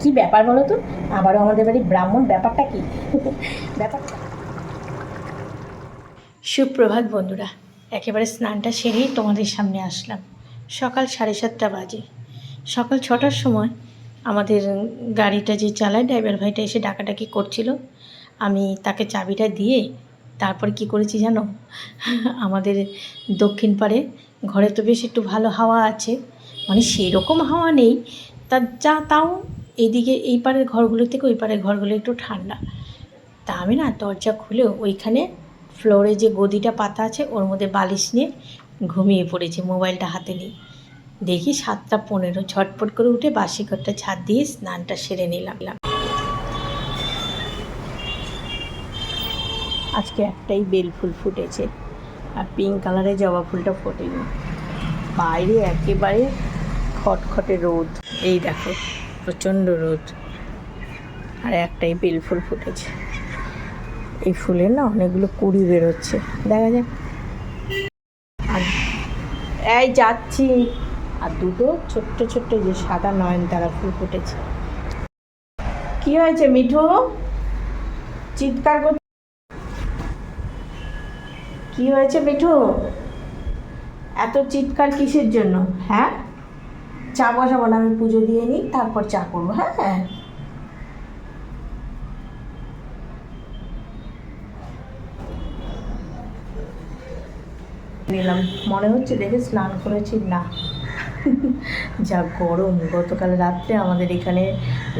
কি ব্যাপার বলো তো? আবারও আমাদের বাড়ি ব্রাহ্মণ ব্যাপারটা কি? ব্যাপারটা সুপ্রভাত বন্ধুরা একেবারে স্নানটা সেরেই তোমাদের সামনে আসলাম। সকাল সাড়ে সাতটা বাজে। সকাল ছটার সময় আমাদের গাড়িটা যে চালায় ড্রাইভার ভাইটা এসে ডাকাডাকি করছিল। আমি তাকে চাবিটা দিয়ে তারপর কি করেছি জানো? আমাদের দক্ষিণ পাড়ে ঘরে তো বেশ একটু ভালো হাওয়া আছে। মানে সেরকম হাওয়া নেই। তা যা তাও এইদিকে এই পাড়ের ঘরগুলো থেকে ওই পাড়ের ঘরগুলো একটু ঠান্ডা। তা আমি না দরজা খুলে ওইখানে ফ্লোরে যে গদিটা পাতা আছে, ওর মধ্যে বালিশ নিয়ে ঘুমিয়ে পড়েছি, মোবাইলটা হাতে নিয়ে। দেখি সাতটা পনেরো, ঝটপট করে উঠে বাসি ঘরটা ছাদ দিয়ে স্নানটা সেরে নিলাম। আজকে একটাই বেল ফুল ফুটেছে, আর পিঙ্ক কালারের জবা ফুলটা ফোটেনি। বাইরে একেবারে খটখটে রোদ। এই দেখো, প্রচণ্ড রোদ। আর একটাই বেল ফুল ফুটেছে। এই ফুলের না অনেকগুলো কুড়ি বেরোচ্ছে। দেখা যাক। আর এই যাচ্ছি। আর দুটো ছোট্ট ছোট্ট যে সাদা নয়নতারা ফুল ফুটেছে। কি হয়েছে মিঠু? চিৎকার করছে কি হয়েছে মিঠু? এত চিৎকার কিসের জন্য? হ্যাঁ? চা বসাবো না, আমি পুজো দিয়ে নিই, তারপর চা করব হ্যাঁ? নিলাম। মনে হচ্ছে দেখে স্নান করেছি, না। যা গরম, গতকাল রাত্রে আমাদের এখানে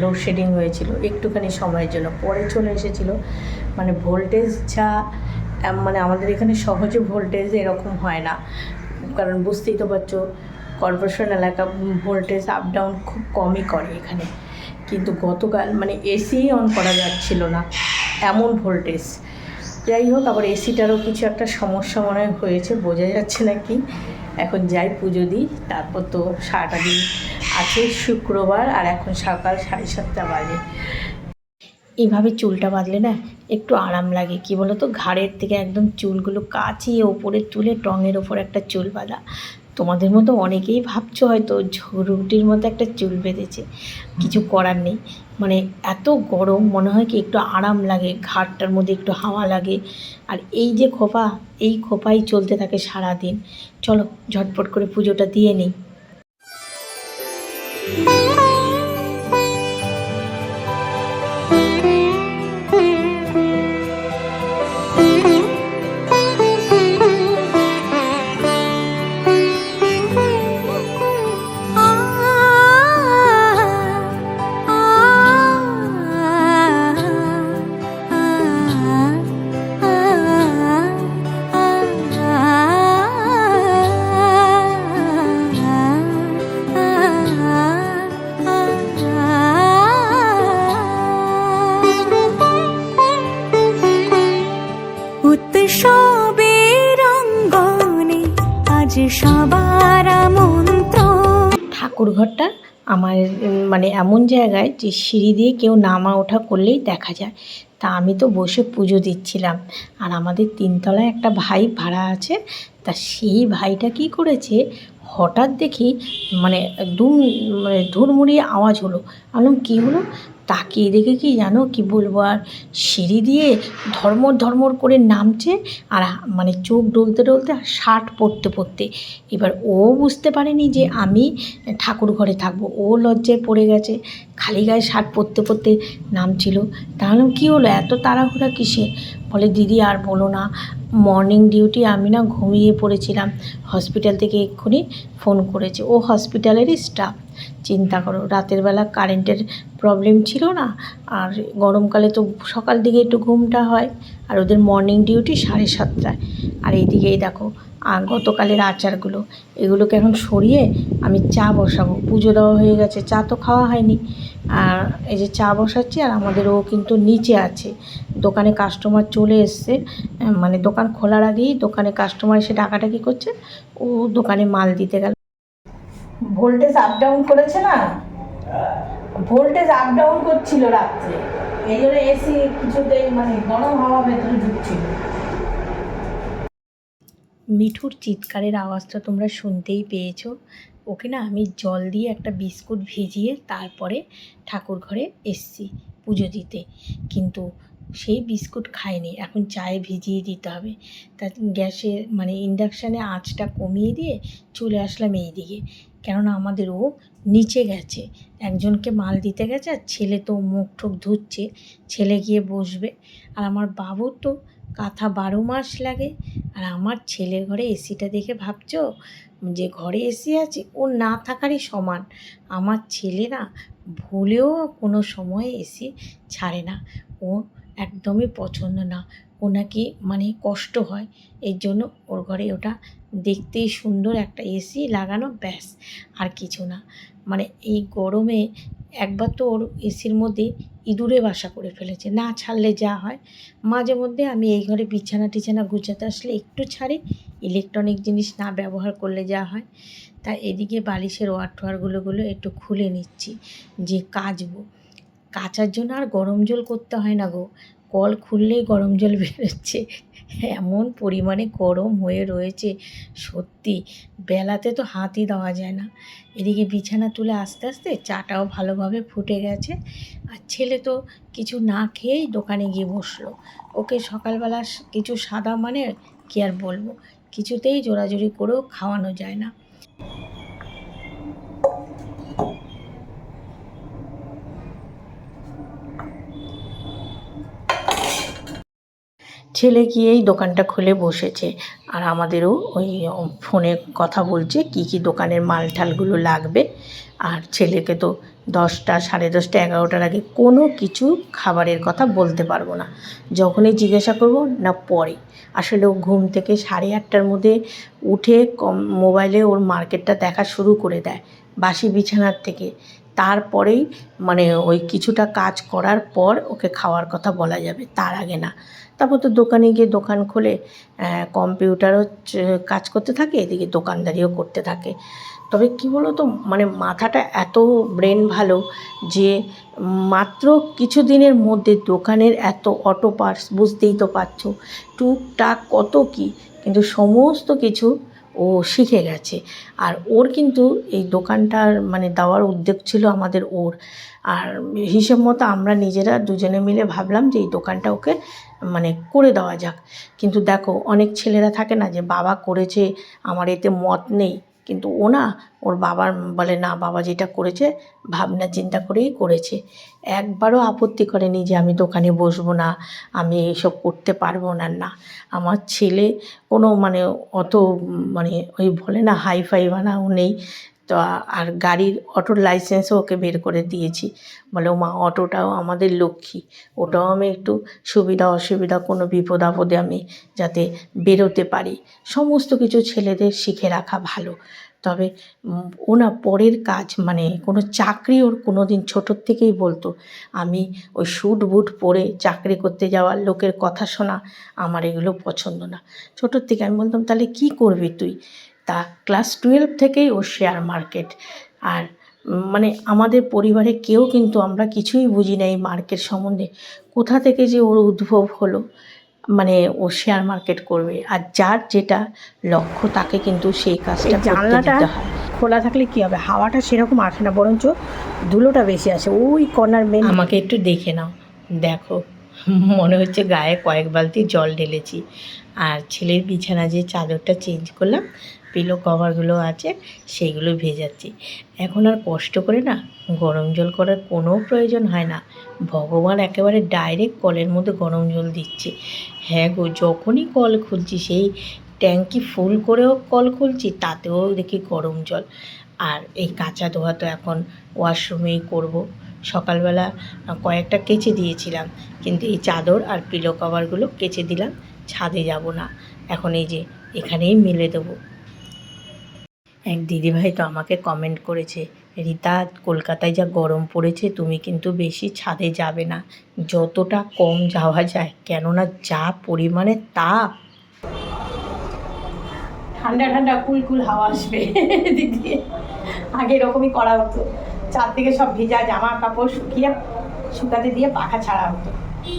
লোডশেডিং হয়েছিল, একটুখানি সময়ের জন্য। পরে চলে এসেছিল মানে ভোল্টেজ যা মানে আমাদের এখানে সহজে ভোল্টেজ এরকম হয় না। কারণ বুঝতেই তো পারছ কর্পোরেশন এলাকা ভোল্টেজ আপ ডাউন খুব কমই করে এখানে। কিন্তু গতকাল মানে এসি অন করা যাচ্ছিল না, এমন ভোল্টেজ যাই হোক, আবার এসিটারও কিছু একটা সমস্যা মনে হয় হয়েছে, বোঝা যাচ্ছে না কি। এখন যাই পুজো দিই, তারপর তো সারাটা দিন আছে, শুক্রবার আর এখন সকাল সাড়ে সাতটা বাজে। এইভাবে চুলটা বাঁধলে না একটু আরাম লাগে, কি তো ঘাড়ের থেকে একদম চুলগুলো কাচিয়ে ওপরে তুলে টঙের ওপর একটা চুল বাঁধা। তোমাদের মতো অনেকেই ভাবছ হয়তো ঝুরুটির মতো একটা চুল বেঁধেছে। কিছু করার নেই। মানে এত গরম, মনে হয় কি একটু আরাম লাগে, ঘাটটার মধ্যে একটু হাওয়া লাগে। আর এই যে খোপা, এই খোপাই চলতে থাকে সারাদিন। চলো, ঝটপট করে পুজোটা দিয়ে নিই। আজ সবার মন্ত্র ঠাকুর ঘরটা আমার মানে এমন জায়গায় যে সিঁড়ি দিয়ে কেউ নামা ওঠা করলেই দেখা যায়। তা আমি তো বসে পুজো দিচ্ছিলাম। আর আমাদের তিনতলায় একটা ভাই ভাড়া আছে। তা সেই ভাইটা কি করেছে? হঠাৎ দেখি মানে দুম মানে ধুরমুড়িয়ে আওয়াজ হলো। আমি কী হলো? তাকিয়ে দেখে কি জানো কি বলব আর সিঁড়ি দিয়ে ধর্মর ধর্মর করে নামছে আর মানে চোখ ডলতে ডলতে আর শার্ট পরতে পরতে। এবার ও বুঝতে পারেনি যে আমি ঠাকুর ঘরে থাকব। ও লজ্জায় পড়ে গেছে। খালি গায়ে শার্ট পরতে পরতে নামছিল। তাহলে কী হলো? এত তাড়াহুড়া কিসে? বলে, দিদি, আর বলো না। মর্নিং ডিউটি আমি না ঘুমিয়ে পড়েছিলাম। হসপিটাল থেকে এক্ষুনি ফোন করেছে। ও হসপিটালেরই স্টাফ চিন্তা করো, রাতের বেলা কারেন্টের প্রবলেম ছিল না? আর গরমকালে তো সকাল দিকে একটু ঘুমটা হয়। আর ওদের মর্নিং ডিউটি সাড়ে সাতটায়। আর এইদিকেই দেখো গতকালের আচারগুলো, এগুলোকে এখন সরিয়ে আমি চা বসাবো। পুজো দেওয়া হয়ে গেছে, চা তো খাওয়া হয়নি। আর এই যে চা বসাচ্ছি আর আমাদের ও কিন্তু নিচে আছে। দোকানে কাস্টমার চলে এসছে মানে দোকান খোলার আগেই দোকানে কাস্টমার এসে ডাকাডাকি করছে, ও দোকানে মাল দিতে গেল। ভোল্টেজ আপ ডাউন করেছে না? ভোল্টেজ আপ ডাউন করছিল রাত্রে। এই জন্য এসি কিছুতেই মানে গরম হাওয়া ভেতরে ঢুকছিল। মিঠুর চিৎকারের আওয়াজটা তোমরা শুনতেই পেয়েছ। ওকে না আমি জল দিয়ে একটা বিস্কুট ভিজিয়ে তারপরে ঠাকুর ঘরে এসছি পুজো দিতে। কিন্তু সেই বিস্কুট খায়নি এখন চায়ে ভিজিয়ে দিতে হবে। তা গ্যাসে মানে ইন্ডাকশানে আঁচটা কমিয়ে দিয়ে চলে আসলাম এই দিকে কেননা আমাদের ও নিচে গেছে। একজনকে মাল দিতে গেছে আর ছেলে তো মুখ ঠুক ধুচ্ছে, ছেলে গিয়ে বসবে। আর আমার বাবু তো কাঁথা বারো মাস লাগে। আর আমার ছেলের ঘরে এসিটা দেখে ভাবছ? যে ঘরে এসি আছে ও না থাকারই সমান। আমার ছেলে না ভুলেও কোনো সময় এসি ছাড়ে না। ও একদমই পছন্দ না। ও নাকি মানে কষ্ট হয়। এর জন্য ওর ঘরে ওটা দেখতেই সুন্দর একটা এসি লাগানো, ব্যাস। আর কিছু না। মানে এই গরমে একবার তো ওর এসির মধ্যে ইঁদুরে বাসা করে ফেলেছে। না ছাড়লে যা হয়। মাঝে মধ্যে আমি এই ঘরে বিছানা টিছানা গুছাতে আসলে একটু ছাড়ি ইলেকট্রনিক জিনিস না ব্যবহার করলে যা হয়। তা এদিকে বালিশের ওয়ার টোয়ারগুলো গুলো একটু খুলে নিচ্ছি, যে কাচবো। কাচার জন্য আর গরম জল করতে হয় না গো। কল খুললেই গরম জল বেরোচ্ছে। এমন পরিমাণে গরম হয়ে রয়েছে, সত্যি। বেলাতে তো হাতই দেওয়া যায় না। এদিকে বিছানা তুলে আস্তে আস্তে চাটাও ভালোভাবে ফুটে গেছে। আর ছেলে তো কিছু না খেয়েই দোকানে গিয়ে বসল। ওকে সকালবেলা কিছু সাদা মানে কি আর বলব? কিছুতেই জোরাজুরি করেও খাওয়ানো যায় না। ছেলে গিয়েই দোকানটা খুলে বসেছে। আর আমাদেরও ওই ফোনে কথা বলছে, কি কি দোকানের মাল ঠালগুলো লাগবে। আর ছেলেকে তো দশটা, সাড়ে দশটা, এগারোটার আগে কোনো কিছু খাবারের কথা বলতে পারব না। যখনই জিজ্ঞাসা করব, না পরে। আসলে ও ঘুম থেকে সাড়ে আটটার মধ্যে উঠে কম, মোবাইলে ওর মার্কেটটা দেখা শুরু করে দেয়, বাসি বিছানার থেকে। তারপরেই মানে ওই কিছুটা কাজ করার পর ওকে খাওয়ার কথা বলা যাবে, তার আগে না। তারপর তো দোকানে গিয়ে দোকান খোলে কম্পিউটারও কাজ করতে থাকে, এদিকে দোকানদারিও করতে থাকে। তবে কি বলো তো মানে মাথাটা এত ব্রেন ভালো যে মাত্র কিছু দিনের মধ্যে দোকানের এত অটো পার্টস বুঝতেই তো পারছ, টুকটাক কত কি, কিন্তু সমস্ত কিছু ও শিখে গেছে। আর ওর কিন্তু এই দোকানটার মানে দেওয়ার উদ্যোগ ছিল আমাদের ওর। আর হিসেব মতো আমরা নিজেরা দুজনে মিলে ভাবলাম যে এই দোকানটা ওকে মানে করে দেওয়া যাক। কিন্তু দেখো, অনেক ছেলেরা থাকে না যে, বাবা করেছে, আমার এতে মত নেই। কিন্তু ও না, ওর বাবার বলে, না, বাবা যেটা করেছে, ভাবনা, চিন্তা করেই করেছে। একবারও আপত্তি করেনি যে, আমি দোকানে বসবো না, আমি এইসব করতে পারব না। না, আমার ছেলে কোনো মানে অত মানে ওই বলে না হাই ফাই বানাও নেই। তো আর গাড়ির অটোর লাইসেন্সও ওকে বের করে দিয়েছি। বলে ও মা অটোটাও আমাদের লক্ষ্মী। ওটাও আমি একটু সুবিধা অসুবিধা কোনো বিপদ আপদে আমি যাতে বেরোতে পারি। সমস্ত কিছু ছেলেদের শিখে রাখা ভালো। তবে উম, ও না পরের কাজ মানে কোনো চাকরি ওর কোনো দিন ছোটোর থেকেই বলতো আমি ওই স্যুট বুট পরে চাকরি করতে যাওয়ার লোকের কথা শোনা আমার এগুলো পছন্দ না। ছোটোর থেকে আমি বলতাম তাহলে কি করবি তুই? তা ক্লাস টুয়েলভ থেকেই ওর শেয়ার মার্কেট আর মানে আমাদের পরিবারে কেউ কিন্তু আমরা কিছুই বুঝি না এই মার্কেট সম্বন্ধে। কোথা থেকে যে ওর উদ্ভব হলো মানে ও শেয়ার মার্কেট করবে। আর যার যেটা লক্ষ্য তাকে কিন্তু সেই কাজটা জানলাটা খোলা থাকলে কি হবে? হাওয়াটা সেরকম আসে না বরঞ্চ ধুলোটা বেশি আসে। ওই কর্নার মেন আমাকে একটু দেখে নাও। দেখো মনে হচ্ছে গায়ে কয়েক বালতি জল ঢেলেছি। আর ছেলের বিছানা যে চাদরটা চেঞ্জ করলাম পিলো কভারগুলো আছে সেইগুলো ভেজাচ্ছি। এখন আর কষ্ট করে না গরম জল করার কোনো প্রয়োজন হয় না। ভগবান একেবারে ডাইরেক্ট কলের মধ্যে গরম জল দিচ্ছে। হ্যাঁ গো, যখনই কল খুলছি, সেই ট্যাঙ্কি ফুল করেও কল খুলছি, তাতেও দেখি গরম জল। আর এই কাঁচা ধোয়া তো এখন ওয়াশরুমেই করব। সকালবেলা কয়েকটা কেচে দিয়েছিলাম, কিন্তু এই চাদর আর পিলো কভারগুলো কেচে দিলাম, ছাদে যাব না। এখন এই যে এখানেই মেলে দেবো। এক দিদিভাই তো আমাকে কমেন্ট করেছে, রীতা, কলকাতায় যা গরম পড়েছে, তুমি কিন্তু বেশি ছাদে যাবে না। যতটা কম যাওয়া যায়, কেননা যা পরিমাণে তাপ। ঠান্ডা ঠান্ডা, কুল কুল হাওয়া আসবে দিয়ে। আগে এরকমই করা হতো। চারদিকে সব ভেজা জামা কাপড় শুকিয়ে শুকাতে দিয়ে পাখা ছাড়া হতো।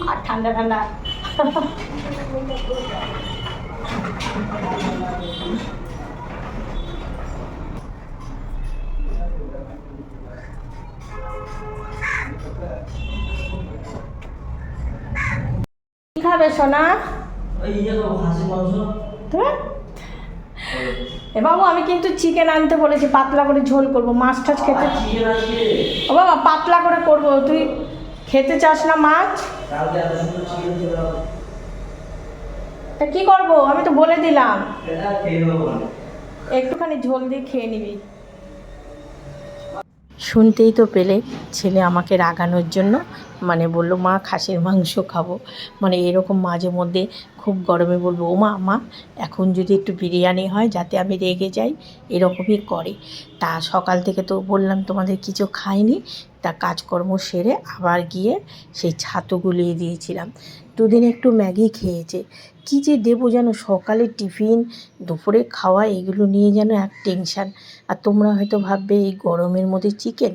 আর ঠান্ডা ঠান্ডা। খাবে সোনা। ইয়ে। এ বাবু আমি কিন্তু চিকেন আনতে বলেছি পাতলা করে ঝোল করব মাছ টাছ খেতে। ও বাবা পাতলা করে করব তুই খেতে চাস না মাছ? তা কি করব? আমি তো বলে দিলাম। মানে। একটুখানি ঝোল দিয়ে খেয়ে নিবি। শুনতেই তো পেলে ছেলে আমাকে রাগানোর জন্য মানে বলল, মা, খাসির মাংস খাব। মানে এরকম মাঝে মধ্যে খুব গরমে বলব, ও মা মা, এখন যদি একটু বিরিয়ানি হয় যাতে আমি রেগে যাই, এরকমই করে। তা সকাল থেকে তো বললাম, তোমাদের কিছু খাইনি, তা কাজকর্ম সেরে আবার গিয়ে সেই ছাতু গুলিয়ে দিয়েছিলাম। দুদিন একটু ম্যাগি খেয়েছে। কী যে দেবো যেন সকালে টিফিন, দুপুরে খাওয়া, এগুলো নিয়ে যেন এক টেনশান। আর তোমরা হয়তো ভাববে, এই গরমের মধ্যে চিকেন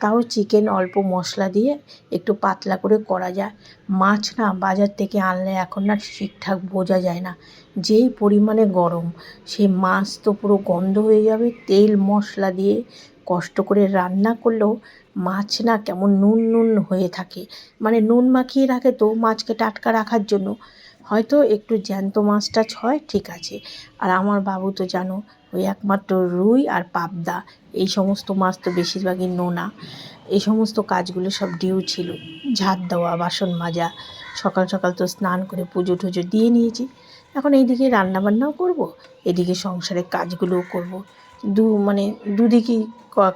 তাও চিকেন অল্প মশলা দিয়ে একটু পাতলা করে করা যায়। মাছ না বাজার থেকে আনলে এখন না ঠিকঠাক বোঝা যায় না। যেই পরিমাণে গরম, সেই মাছ তো পুরো গন্ধ হয়ে যাবে। তেল মশলা দিয়ে কষ্ট করে রান্না করলেও মাছ না কেমন নুন নুন হয়ে থাকে। মানে নুন মাখিয়ে রাখে তো মাছকে টাটকা রাখার জন্য। হয়তো একটু জ্যান্ত মাছ টাছ হয় ঠিক আছে। আর আমার বাবু তো জানো ওই একমাত্র রুই আর পাবদা। এই সমস্ত মাছ তো বেশিরভাগই নোনা। এই সমস্ত কাজগুলো সব ডিউ ছিল। ঝাঁট দেওয়া, বাসন মাজা, সকাল সকাল তো স্নান করে পুজো টুজো দিয়ে নিয়েছি। এখন এইদিকে রান্নাবান্নাও করব, এদিকে সংসারের কাজগুলোও করব। দু মানে দুদিকেই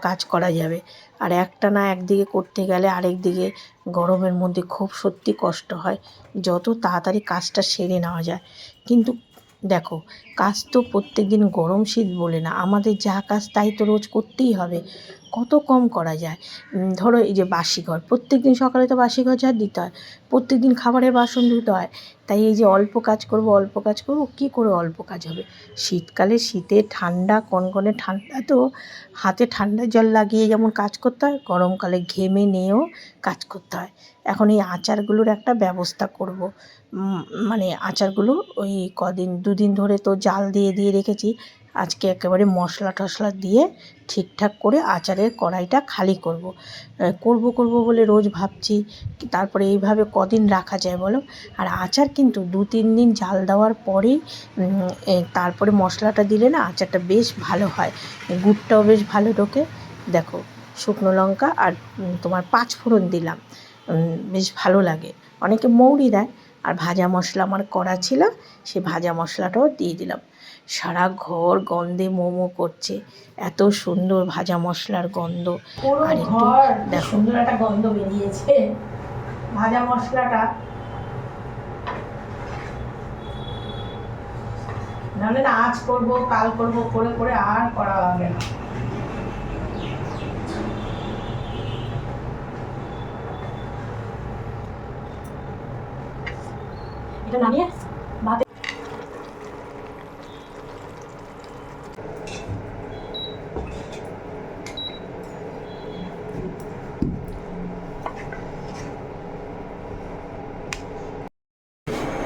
কাজ করা যাবে। আর একটা না একদিকে করতে গেলে আরেক দিকে গরমের মধ্যে খুব সত্যি কষ্ট হয়, যত তাড়াতাড়ি কাজটা সেরে নেওয়া যায়। কিন্তু দেখো, কাজ তো প্রত্যেক দিন গরম শীত বলে না, আমাদের যা কাজ তাই তো রোজ করতেই হবে। কত কম করা যায়? ধরো এই যে বাসি ঘর প্রত্যেক দিন সকালে তো বাসি ঘর ঝাড় দিতে হয় প্রত্যেক দিন খাবারের বাসন ধুতে হয়। তাই এই যে অল্প কাজ করব, অল্প কাজ করব, কী করে অল্প কাজ হবে? শীতকালে শীতে ঠান্ডা, কনকনে ঠান্ডা তো হাতে ঠান্ডা জল লাগিয়ে যেমন কাজ করতে হয়, গরমকালে ঘেমে নিয়েও কাজ করতে হয়। এখন এই আচারগুলোর একটা ব্যবস্থা করব। মানে আচারগুলো ওই কদিন, দুদিন ধরে তো জাল দিয়ে দিয়ে রেখেছি। আজকে একেবারে মশলা টশলা দিয়ে ঠিকঠাক করে আচারের কড়াইটা খালি করব। করব করব বলে রোজ ভাবছি তারপরে এইভাবে কদিন রাখা যায় বলো? আর আচার কিন্তু দু, তিন দিন জাল দেওয়ার পরেই তারপরে মশলাটা দিলে না আচারটা বেশ ভালো হয়। গুড়টাও বেশ ভালো ঢোকে। দেখো, শুকনো লঙ্কা আর তোমার পাঁচ ফোড়ন দিলাম বেশ ভালো লাগে। অনেকে মৌরি দেয় আর ভাজা মশলা আমার করা ছিল সে ভাজা মশলাটাও দিয়ে দিলাম। সারা ঘর গন্ধে মোমো করছে এত সুন্দর ভাজা মশলার গন্ধ। আর একটু দেখো। সুন্দর একটা গন্ধ বেরিয়েছে। ভাজা মশলাটা নাহলে আজ করব কাল করব করে করে আর করা হবে না এটা নামিয়ে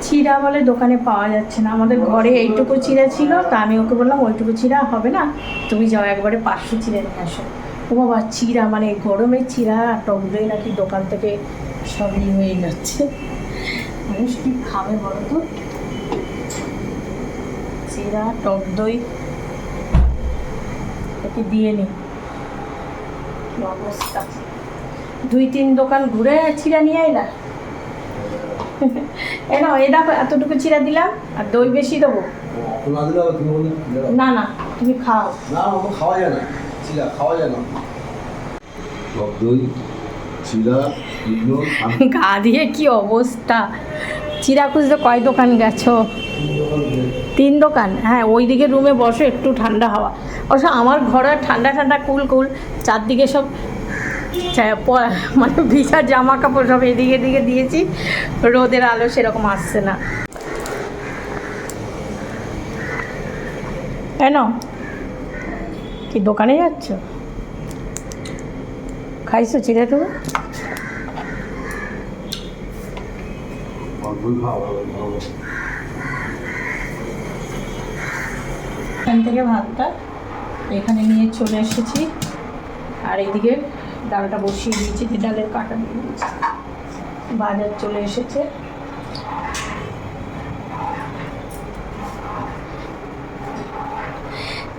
চিরা বলে দোকানে পাওয়া যাচ্ছে না। আমাদের ঘরে এইটুকু চিরা ছিল, তা আমি ওকে বললাম, ওইটুকু চিরা হবে না, তুমি যাও একবারে পাঁচশো চিরা নিয়ে আসো। ও বাবা, চিরা মানে গরমের চিরা টক দই নাকি দোকান থেকে সবই হয়ে যাচ্ছে। মানুষ কি খাবে বলো তো চিরা টক দই একে দিয়ে নি। কি অবস্থা? দুই তিন দোকান ঘুরে চিরা নিয়ে আইলা? এ এ দেখো এতটুকু চিরা দিলাম আর দই বেশি দেবো। না। না তুমি খাও। না খাওয়া যায় না। চিলা খাওয়া যায় না। টক দই চিরা গা দিয়ে কি অবস্থা? চিরা কয় দোকান গেছো? তিন দোকান? হ্যাঁ ওইদিকে রুমে বসো, একটু ঠান্ডা হাওয়া। অবশ্য আমার ঘরে ঠান্ডা ঠান্ডা কুল কুল, চারদিকে সব মানে ভিজা জামা কাপড় সব এদিকে এদিকে দিয়েছি, রোদের আলো সেরকম আসছে না। কেন কি দোকানে যাচ্ছ? খাইছো চিড়ে তুমি খুবই ভালো এখান থেকে ভাতটা এখানে নিয়ে চলে এসেছি। আর এইদিকে ডালটা বসিয়ে দিয়েছি, যে ডালের কাটা দিয়ে দিয়েছি। বাজার চলে এসেছে।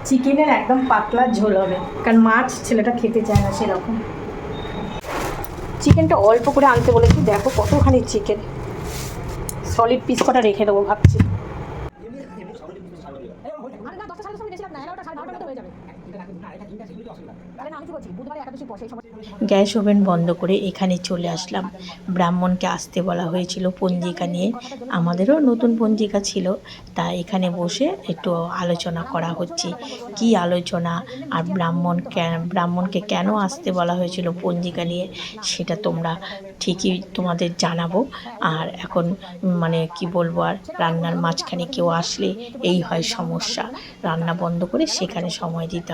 চিকেনের একদম পাতলা ঝোল হবে, কারণ মাছ ছেলেটা খেতে চায় না সেরকম। চিকেনটা অল্প করে আনতে বলেছি, দেখো কতখানি চিকেন। সলিড পিস কটা রেখে দেবো ভাবছি। গ্যাস ওভেন বন্ধ করে এখানে চলে আসলাম। ব্রাহ্মণকে আসতে বলা হয়েছিল পঞ্জিকা নিয়ে। আমাদেরও নতুন পঞ্জিকা ছিল, তা এখানে বসে একটু আলোচনা করা হচ্ছে। কি আলোচনা আর ব্রাহ্মণ ব্রাহ্মণকে কেন আসতে বলা হয়েছিল পঞ্জিকা নিয়ে, সেটা তোমরা ঠিকই তোমাদের জানাব। আর এখন মানে কি বলব আর, রান্নার মাঝখানে কেউ আসলে এই হয় সমস্যা। রান্না বন্ধ করে সেখানে সময় দিতে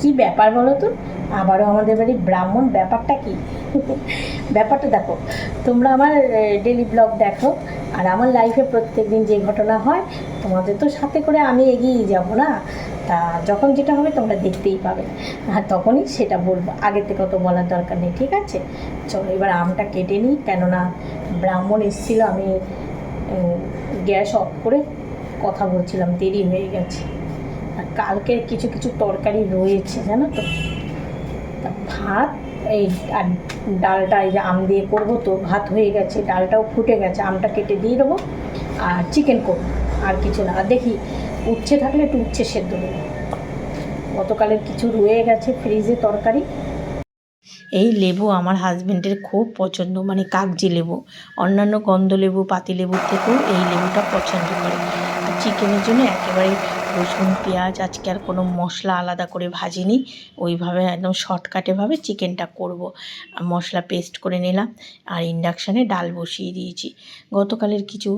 কি ব্যাপার বলো তো? আবারও আমাদের বাড়ি ব্রাহ্মণ, ব্যাপারটা কি? ব্যাপারটা দেখো, তোমরা আমার ডেলি ব্লগ দেখো, আর আমার লাইফে প্রত্যেক দিন যে ঘটনা হয়, তোমাদের তো সাথে করে আমি এগিয়ে যাব না? তা যখন যেটা হবে তোমরা দেখতেই পাবে। আর তখনই সেটা বলব। আগের থেকে অত বলার দরকার নেই, ঠিক আছে? চলো এবার আমটা কেটে নিই, কেননা ব্রাহ্মণ এসেছিল, আমি গ্যাস অফ করে কথা বলছিলাম, দেরি হয়ে গেছে। আর কালকে কিছু কিছু তরকারি রয়েছে, জানো তো? ভাত, এই আর ডালটা, এই যে আম দিয়ে করব তো, ভাত হয়ে গেছে, ডালটাও ফুটে গেছে, আমটা কেটে দিয়ে দেবো, আর চিকেন করব, আর কিছু না। আর দেখি, উচ্ছে থাকলে একটু উচ্ছে সেদ্ধ দেবো। গতকালের কিছু রয়ে গেছে ফ্রিজে তরকারি। এই লেবু আমার হাজবেন্ডের খুব পছন্দ মানে কাগজি লেবু। অন্যান্য গন্ধ লেবু পাতি লেবুর থেকেও এই লেবুটা পছন্দ করে। আর চিকেনের জন্য একেবারে রসুন, পেঁয়াজ, আজকে আর কোনো মশলা আলাদা করে ভাজিনি। ওইভাবে একদম শর্টকাটেভাবে চিকেনটা করব। মশলা পেস্ট করে নিলাম আর ইন্ডাকশানে ডাল বসিয়ে দিয়েছি। গতকালের কিছু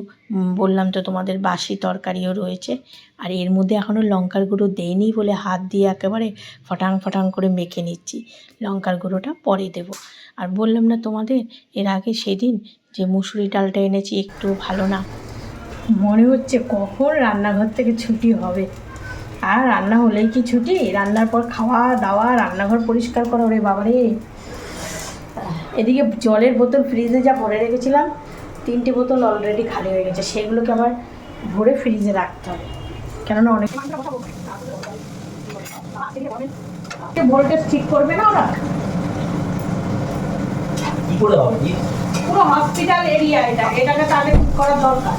বললাম তো তোমাদের বাসি তরকারিও রয়েছে। আর এর মধ্যে এখনও লঙ্কার গুঁড়ো দেইনি বলে হাত দিয়ে একেবারে ফটাং ফটাং করে মেখে নিচ্ছি। লঙ্কার গুঁড়োটা পরে দেব। আর বললাম না তোমাদের, এর আগে সেদিন যে মুসুরি ডালটা এনেছি একটু ভালো না মনে হচ্ছে কখন রান্নাঘর থেকে ছুটি হবে। আর রান্না হলেই কি ছুটি? রান্নার পর খাওয়া দাওয়া রান্নাঘর পরিষ্কার করা ওরে বাবারে। এদিকে জলের বোতল ফ্রিজে যা ভরে রেখেছিলাম তিনটে বোতল অলরেডি খালি হয়ে গেছে। সেগুলোকে আবার ভরে ফ্রিজে রাখতে হবে। কেননা অনেক ভোল্টেজ ঠিক করবে না ওরা? করে পুরো হসপিটাল এরিয়া এটা এটাকে তাহলে ঠিক করার দরকার।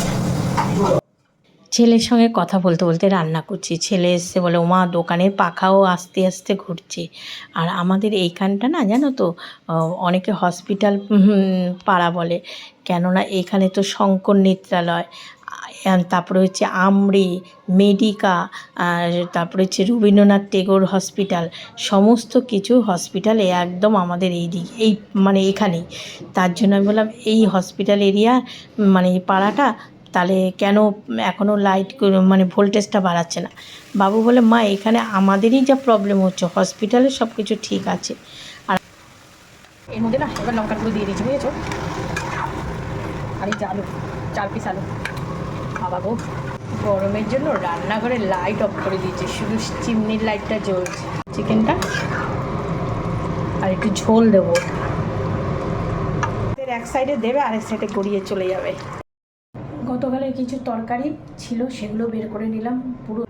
ছেলের সঙ্গে কথা বলতে বলতে রান্না করছি। ছেলে এসছে বলে, ওমা, দোকানের পাখাও আস্তে আস্তে ঘুরছে। আর আমাদের এইখানটা না, জানো তো অনেকে হসপিটাল পাড়া বলে। কেননা এখানে তো শঙ্কর নেত্রালয় তারপরে হচ্ছে আমরি মেডিকা তারপরে হচ্ছে রবীন্দ্রনাথ টেগোর হসপিটাল, সমস্ত কিছু হসপিটাল একদম আমাদের এই দিক, এই মানে এখানেই। তার জন্য আমি বললাম, এই হসপিটাল এরিয়া মানে পাড়াটা তাহলে কেন এখনও লাইট মানে ভোল্টেজটা বাড়াচ্ছে না? বাবু বলে, মা, এখানে আমাদেরই যা প্রবলেম হচ্ছে হসপিটালে সব কিছু ঠিক আছে। আর এর মধ্যে না এবার লঙ্কা গুঁড়ো দিয়ে দিয়েছি, বুঝেছ? আর এই চার পিস আলু। বাবা গরমের জন্য রান্নাঘরে লাইট অফ করে দিয়েছে, শুধু চিমনির লাইটটা জ্বলছে। চিকেনটা আর একটু ঝোল দেবো। এক সাইডে দেবে আর এক সাইডে গড়িয়ে চলে যাবে। গতকালের কিছু তরকারি ছিল সেগুলো বের করে নিলাম পুরো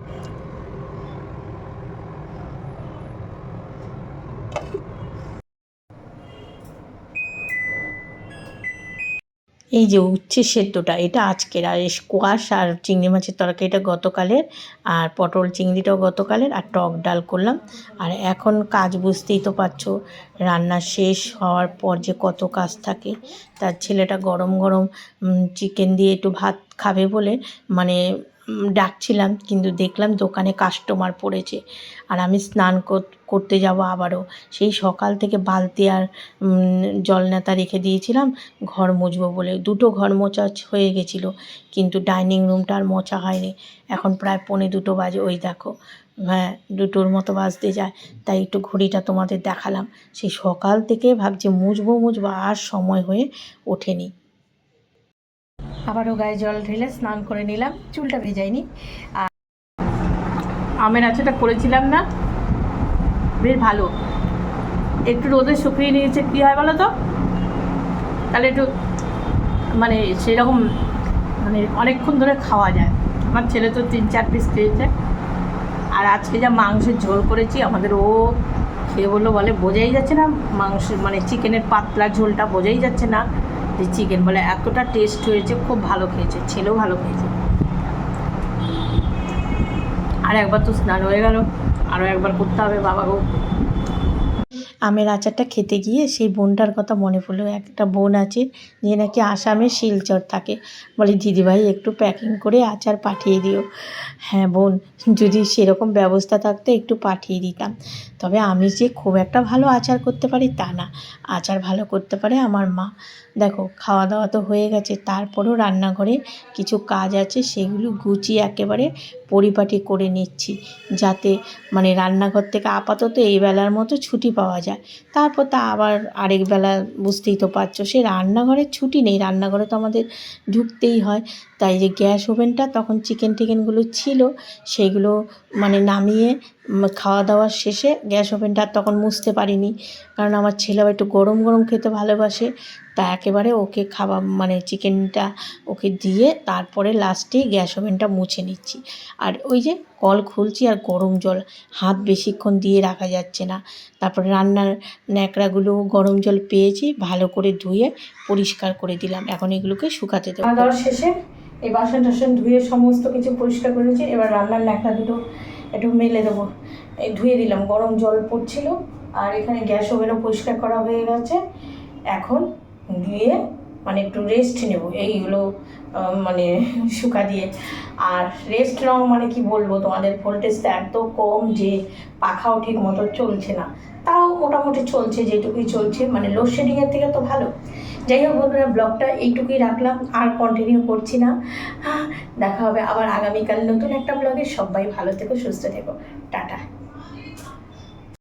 এই যে উচ্ছে সেদ্ধটা, এটা আজকের, আর স্কোয়াশ আর চিংড়ি মাছের তরকারি এটা গতকালের, আর পটল চিংড়িটাও গতকালের, আর টক ডাল করলাম। আর এখন কাজ বুঝতেই তো পারছ, রান্না শেষ হওয়ার পর যে কত কাজ থাকে, তার ছেলেটা গরম গরম চিকেন দিয়ে একটু ভাত খাবে বলে মানে ডাকছিলাম, কিন্তু দেখলাম দোকানে কাস্টমার পড়েছে। আর আমি স্নান কর- করতে যাব আবারও। সেই সকাল থেকে বালতি আর জল নেতা রেখে দিয়েছিলাম, ঘর মুছবো বলে। দুটো ঘর মোছা হয়ে গেছিল, কিন্তু ডাইনিং রুমটা আর মোছা হয়নি। এখন প্রায় পৌনে দুটো বাজে। ওই দেখো হ্যাঁ দুটোর মতো বাজতে যায়। তাই একটু ঘড়িটা তোমাদের দেখালাম। সেই সকাল থেকে ভাবছি মুছবো মুছবো, আর সময় হয়ে ওঠেনি। আবারও গায়ে জল ঢেলে স্নান করে নিলাম, চুলটা ভেজাইনি। আর আমের আচারটা করেছিলাম না, বেশ ভালো। একটু রোদে শুকিয়ে নিয়েছে, কী হয় বলো তো? তাহলে একটু মানে সেরকম মানে অনেকক্ষণ ধরে খাওয়া যায়। আমার ছেলে তো তিন, চার পিস খেয়েছে। আর আজকে যা মাংসের ঝোল করেছি, আমাদের ও খেয়ে বলল, বলে বোঝাই যাচ্ছে না, মাংস মানে চিকেনের পাতলা ঝোলটা বোঝাই যাচ্ছে না। চিকেন বলে, এতটা টেস্ট হয়েছে, খুব ভালো খেয়েছে, ছেলেও ভালো খেয়েছে। আর একবার তো স্নান হয়ে গেল আরও একবার করতে হবে বাবাকেও। আমের আচারটা খেতে গিয়ে সেই বোনটার কথা মনে পড়ল, একটা বোন আছে যে নাকি আসামে শিলচর থাকে। বলে, দিদিভাই, একটু প্যাকিং করে আচার পাঠিয়ে দিও। হ্যাঁ বোন, যদি সেরকম ব্যবস্থা থাকতো একটু পাঠিয়ে দিতাম। তবে আমি যে খুব একটা ভালো আচার করতে পারি তা না। আচার ভালো করতে পারে আমার মা। দেখো খাওয়া দাওয়া তো হয়ে গেছে। তারপরেও রান্নাঘরে কিছু কাজ আছে, সেগুলো গুছিয়ে একেবারে পরিপাটি করে নিচ্ছি। যাতে মানে রান্নাঘর থেকে আপাতত এই বেলার মতো ছুটি পাওয়া যায়। তারপর তা আবার আরেক বেলা, বুঝতেই তো পারছ, সে রান্নাঘরে ছুটি নেই। রান্নাঘরে তো আমাদের ঢুকতেই হয়। তাই যে গ্যাস ওভেনটা তখন চিকেন টিকেনগুলো ছিল সেগুলো মানে নামিয়ে খাওয়া দাওয়ার শেষে গ্যাস ওভেনটা তখন মুছতে পারিনি। কারণ আমার ছেলেও একটু গরম গরম খেতে ভালোবাসে, তা একেবারে ওকে খাওয়া মানে চিকেনটা ওকে দিয়ে তারপরে লাস্টে গ্যাস ওভেনটা মুছে নিচ্ছি। আর ওই যে কল খুলছি আর গরম জল, হাত বেশিক্ষণ দিয়ে রাখা যাচ্ছে না। তারপরে রান্নার ন্যাকড়াগুলো গরম জল পেয়েছি, ভালো করে ধুয়ে পরিষ্কার করে দিলাম। এখন এগুলোকে শুকাতে দেবো। শেষে এই বাসন টাসন ধুয়ে সমস্ত কিছু পরিষ্কার করে করেছি এবার রান্নার ন্যাকড়া দুটো একটু মেলে দেবো। এই ধুয়ে দিলাম, গরম জল পড়ছিল আর এখানে গ্যাস ওভেনও পরিষ্কার করা হয়ে গেছে। এখন গিয়ে মানে একটু রেস্ট নেব, এইগুলো মানে শুকা দিয়ে। আর রেস্ট নাও মানে কি বলব তোমাদের? ভোল্টেজটা এত কম যে পাখাও ঠিক মতো চলছে না। তাও মোটামুটি চলছে, যেটুকুই চলছে। মানে লোডশেডিংয়ের থেকে তো ভালো। যাই হোক বন্ধুরা ব্লগটা এইটুকুই রাখলাম, আর কন্টিনিউ করছি না। দেখা হবে আবার আগামীকাল নতুন একটা ব্লগে সবাই ভালো থেকো, সুস্থ থেকো। টাটা।